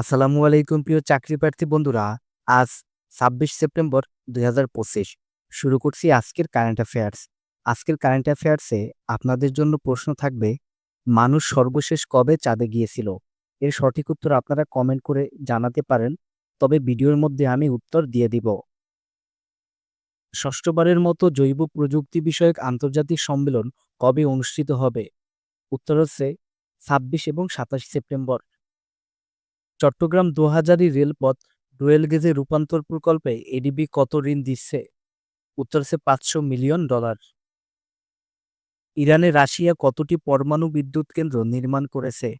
আসসালামু আলাইকুম প্রিয় চাকরি প্রার্থী বন্ধুরা, আজ ছাব্বিশ সেপ্টেম্বর দুই হাজার পঁচিশ। শুরু করছি আজকের কারেন্ট অ্যাফেয়ার্স আজকের কারেন্ট অ্যাফেয়ার্সে আপনাদের জন্য প্রশ্ন থাকবে, মানুষ সর্বশেষ কবে চাঁদে গিয়েছিল? এর সঠিক উত্তর আপনারা কমেন্ট করে জানাতে পারেন, তবে ভিডিওর মধ্যে আমি উত্তর দিয়ে দিব। ষষ্ঠবারের মতো জৈব প্রযুক্তি বিষয়ক আন্তর্জাতিক সম্মেলন কবে অনুষ্ঠিত হবে? উত্তর হচ্ছে ছাব্বিশ এবং সাতাশ সেপ্টেম্বর। চট্টগ্রাম দোহাজারি রেলপথ ডুয়েল গেজে রূপান্তর প্রকল্পে এডিবি কত ঋণ দিচ্ছে? উত্তর হচ্ছে পাঁচশো মিলিয়ন ডলার। ইরানে রাশিয়া কতটি পরমাণু বিদ্যুৎ কেন্দ্র নির্মাণ করেছে?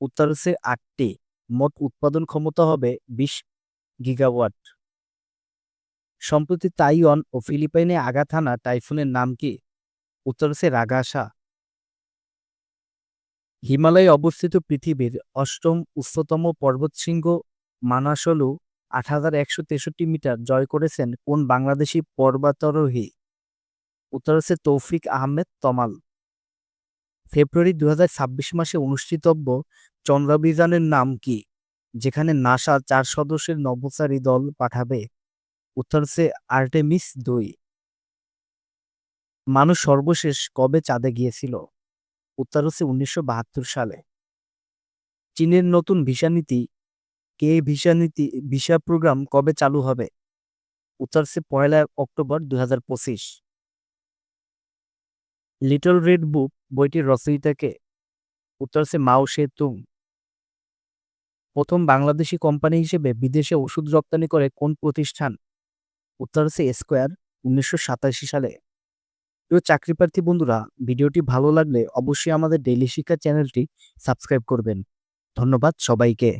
উত্তর হচ্ছে আটটি। মোট উৎপাদন ক্ষমতা হবে বিশ গিগাওয়াট। সম্প্রতি তাইওয়ান ও ফিলিপাইনে আঘাত হানা টাইফুনের নাম কি? উত্তর হচ্ছে রাগাসা। হিমালয়ে অবস্থিত পৃথিবীর অষ্টম উচ্চতম পর্বতশৃঙ্গ মানাসলু আট হাজার একশো তেষট্টি মিটার জয় করেছেন কোন বাংলাদেশি পর্বতারোহী? উত্তর হচ্ছে তৌফিক আহমেদ তমাল। ফেব্রুয়ারি দু হাজার ছাব্বিশ মাসে অনুষ্ঠিতব্য চন্দ্রাভিযানের নাম কি, যেখানে নাসা চার সদস্যের নভোচারী দল পাঠাবে? উত্তর হচ্ছে আর্টেমিস দুই। মানুষ সর্বশেষ কবে চাঁদে গিয়েছিল? উত্তর হচ্ছে উনিশশো বাহাত্তর সালে। চীনের নতুন ভিসা নীতি, কে ভিসা নীতি, ভিসা প্রোগ্রাম কবে চালু হবে? উত্তর হচ্ছে পয়লা অক্টোবর দুই হাজার পঁচিশ। লিটল রেড বুক বইটির রচয়িতাকে উত্তর হচ্ছে মাও সে তুং প্রথম বাংলাদেশি কোম্পানি হিসেবে বিদেশে ওষুধ রপ্তানি করে কোন প্রতিষ্ঠান? উত্তর হচ্ছে স্কোয়ার উনিশশো সাতাশি সালে। প্রিয় চাকরি প্রার্থী বন্ধুরা, ভিডিওটি ভালো লাগলে অবশ্যই আমাদের ডেইলি শিক্ষা চ্যানেলটি সাবস্ক্রাইব করবেন। ধন্যবাদ সবাইকে।